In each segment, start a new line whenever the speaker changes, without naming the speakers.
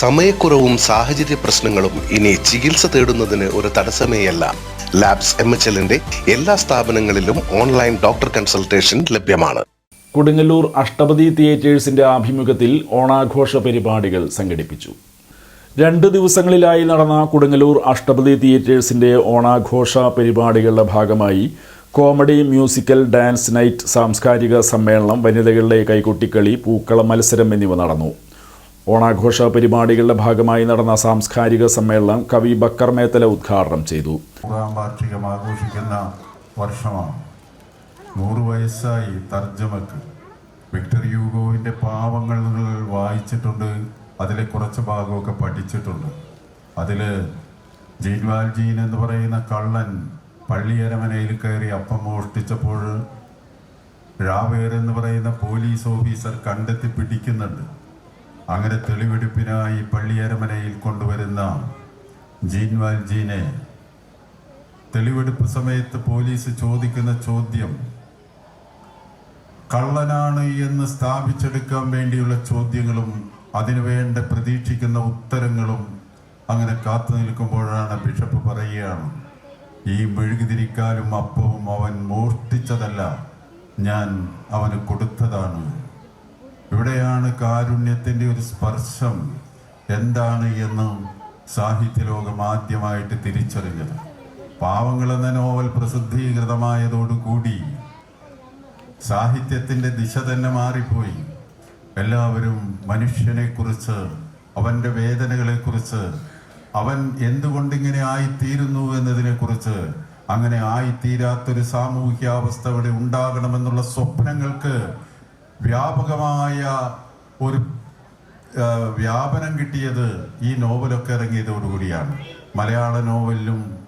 സമയക്കുറവും സാഹചര്യ പ്രശ്നങ്ങളും ഇനി ചികിത്സ തേടുന്നതിന് ഒരു തടസ്സമേയല്ല. ലാബ്സ് എം എച്ച് എല്ലിന്റെ എല്ലാ സ്ഥാപനങ്ങളിലും ഓൺലൈൻ ഡോക്ടർ കൺസൾട്ടേഷൻ ലഭ്യമാണ്.
കൊടുങ്ങല്ലൂർ അഷ്ടപതി തിയേറ്റേഴ്സിന്റെ ആഭിമുഖ്യത്തിൽ ഓണാഘോഷ പരിപാടികൾ സംഘടിപ്പിച്ചു. രണ്ട് ദിവസങ്ങളിലായി നടന്ന കൊടുങ്ങല്ലൂർ അഷ്ടപതി തിയേറ്റേഴ്സിന്റെ ഓണാഘോഷ പരിപാടികളുടെ ഭാഗമായി കോമഡി മ്യൂസിക്കൽ ഡാൻസ് നൈറ്റ് സാംസ്കാരിക സമ്മേളനം വനിതകളുടെ കൈകൊട്ടിക്കളി പൂക്കള മത്സരം എന്നിവ നടന്നു. ഓണാഘോഷ പരിപാടികളുടെ ഭാഗമായി നടന്ന സാംസ്കാരിക സമ്മേളനം കവി ബക്കർ മേത്തല ഉദ്ഘാടനം ചെയ്തു.
വാർഷികം ആഘോഷിക്കുന്ന വർഷമാണ്. നൂറ് വയസ്സായി തർജമക്ക്. വിക്ടർ യൂഗോവിന്റെ പാവങ്ങൾ വായിച്ചിട്ടുണ്ട് അതിലെ കുറച്ച് ഭാഗമൊക്കെ പഠിച്ചിട്ടുണ്ട്. അതിൽ ജീൻവാൽ ജീൻ എന്ന് പറയുന്ന കള്ളൻ പള്ളിയരമനയിൽ കയറി അപ്പം മോഷ്ടിച്ചപ്പോൾ രാവേർ എന്ന് പറയുന്ന പോലീസ് ഓഫീസർ കണ്ടെത്തി പിടിക്കുന്നുണ്ട്. അങ്ങനെ തെളിവെടുപ്പിനായി പള്ളിയരമനയിൽ കൊണ്ടുവരുന്ന ജീൻവാൽ ജീനെ തെളിവെടുപ്പ് സമയത്ത് പോലീസ് ചോദിക്കുന്ന ചോദ്യം കള്ളനാണ് എന്ന് സ്ഥാപിച്ചെടുക്കാൻ വേണ്ടിയുള്ള ചോദ്യങ്ങളും അതിനുവേണ്ട പ്രതീക്ഷിക്കുന്ന ഉത്തരങ്ങളും അങ്ങനെ കാത്തു നിൽക്കുമ്പോഴാണ് ബിഷപ്പ് പറയുകയാണ് ഈ മെഴുകുതിരിക്കാലും അപ്പവും അവൻ മോഷ്ടിച്ചതല്ല ഞാൻ അവന് കൊടുത്തതാണ്. ഇവിടെയാണ് കാരുണ്യത്തിന്റെ ഒരു സ്പർശം. എന്താണ് എന്ന് സാഹിത്യലോകം ആദ്യമായിട്ട് തിരിച്ചറിഞ്ഞത്. പാവങ്ങൾ എന്ന നോവൽ പ്രസിദ്ധീകൃതമായതോടുകൂടി സാഹിത്യത്തിന്റെ ദിശ തന്നെ മാറിപ്പോയി. എല്ലാവരും മനുഷ്യനെക്കുറിച്ച് അവന്റെ വേദനകളെക്കുറിച്ച് അവൻ എന്തുകൊണ്ടിങ്ങനെ ആയിത്തീരുന്നു എന്നതിനെക്കുറിച്ച് അങ്ങനെ ആയിത്തീരാത്തൊരു സാമൂഹ്യാവസ്ഥ ഇവിടെ ഉണ്ടാകണമെന്നുള്ള സ്വപ്നങ്ങൾക്ക് വ്യാപകമായ ഒരു വ്യാപനം കിട്ടിയത് ഈ നോവലൊക്കെ ഇറങ്ങിയതോടുകൂടിയാണ് മലയാള നോവലിലും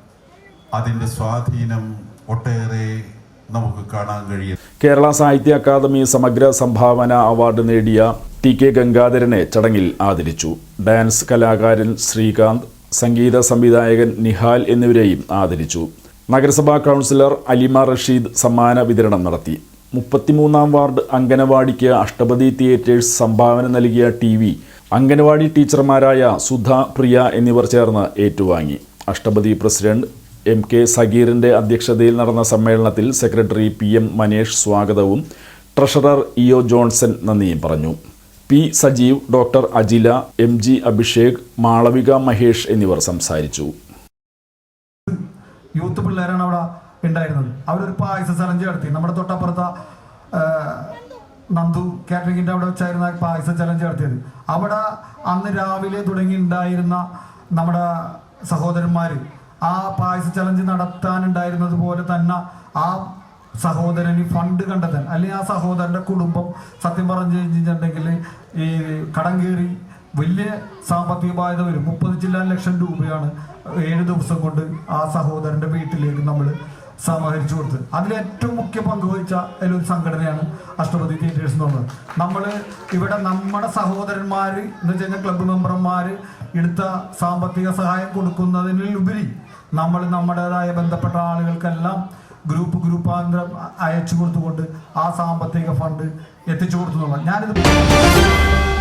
അതിന്റെ സ്വാധീനം ഒട്ടേറെ നമുക്ക് കാണാൻ കഴിയും
കേരള സാഹിത്യ അക്കാദമി സമഗ്ര സംഭാവന അവാർഡ് നേടിയ ടി കെ ഗംഗാധരനെ ചടങ്ങിൽ ആദരിച്ചു. ഡാൻസ് കലാകാരൻ ശ്രീകാന്ത് സംഗീത സംവിധായകൻ നിഹാൽ എന്നിവരെയും ആദരിച്ചു. നഗരസഭാ കൗൺസിലർ അലിമ റഷീദ് സമ്മാന വിതരണം നടത്തി. മുപ്പത്തിമൂന്നാം വാർഡ് അംഗനവാടിക്ക് അഷ്ടപതി തിയേറ്റേഴ്സ് സംഭാവന നൽകിയ ടി വി അംഗനവാടി ടീച്ചർമാരായ സുധ പ്രിയ എന്നിവർ ചേർന്ന് ഏറ്റുവാങ്ങി. അഷ്ടപതി പ്രസിഡന്റ് എം കെ സഗീറിന്റെ അധ്യക്ഷതയിൽ നടന്ന സമ്മേളനത്തിൽ സെക്രട്ടറി പി എം മനേഷ് സ്വാഗതവും ട്രഷറർ ഇ ഒ ജോൺസൺ നന്ദിയും പറഞ്ഞു. P Sajeev doctor Ajila M G Abhishek Malavika Mahesh എന്നിവർ സംസാരിച്ചു.
യൂത്ത് പിള്ളേരാണ് അവിടെ ഉണ്ടായിരുന്നത്. അവരൊരു പായസ ചലഞ്ച് നടത്തി. നമ്മുടെ തൊട്ടപ്പുറത്ത നന്ദു കാറ്ററിംഗിന്റെ അവിടെ വെച്ചായിരുന്ന പായസ ചലഞ്ച് നടത്തിയത്. അവിടെ അന്ന് രാവിലെ തുടങ്ങി ഉണ്ടായിരുന്ന നമ്മുടെ സഹോദരന്മാര് ആ പായസ ചലഞ്ച് നടത്താനുണ്ടായിരുന്നത് പോലെ തന്നെ ആ സഹോദരന് ഫണ്ട് കണ്ടെത്താൻ അല്ലെങ്കിൽ ആ സഹോദരന്റെ കുടുംബം സത്യം പറഞ്ഞു കഴിഞ്ഞിട്ടുണ്ടെങ്കിൽ ഈ കടം കയറി വലിയ സാമ്പത്തിക ബാധ്യത വരും. മുപ്പത് ചില്ലാൻ ലക്ഷം രൂപയാണ് ഏഴ് ദിവസം കൊണ്ട് ആ സഹോദരന്റെ വീട്ടിലേക്ക് നമ്മൾ സമാഹരിച്ചു കൊടുത്തത് അതിൽ ഏറ്റവും മുഖ്യ പങ്ക് വഹിച്ച ഒരു സംഘടനയാണ് അഷ്ടപതി തിയേറ്റേഴ്സ് എന്നുള്ളത് നമ്മൾ ഇവിടെ നമ്മുടെ സഹോദരന്മാർ എന്ന് വെച്ച് ക്ലബ്ബ് മെമ്പർമാർ എടുത്ത സാമ്പത്തിക സഹായം കൊടുക്കുന്നതിനുപരി നമ്മൾ നമ്മുടേതായ ബന്ധപ്പെട്ട ആളുകൾക്കെല്ലാം ഗ്രൂപ്പ് ഗ്രൂപ്പാന്തരം അയച്ചു കൊടുത്തുകൊണ്ട് ആ സാമ്പത്തിക ഫണ്ട് എത്തിച്ചു കൊടുത്തു എന്നുള്ളത് ഞാനിത്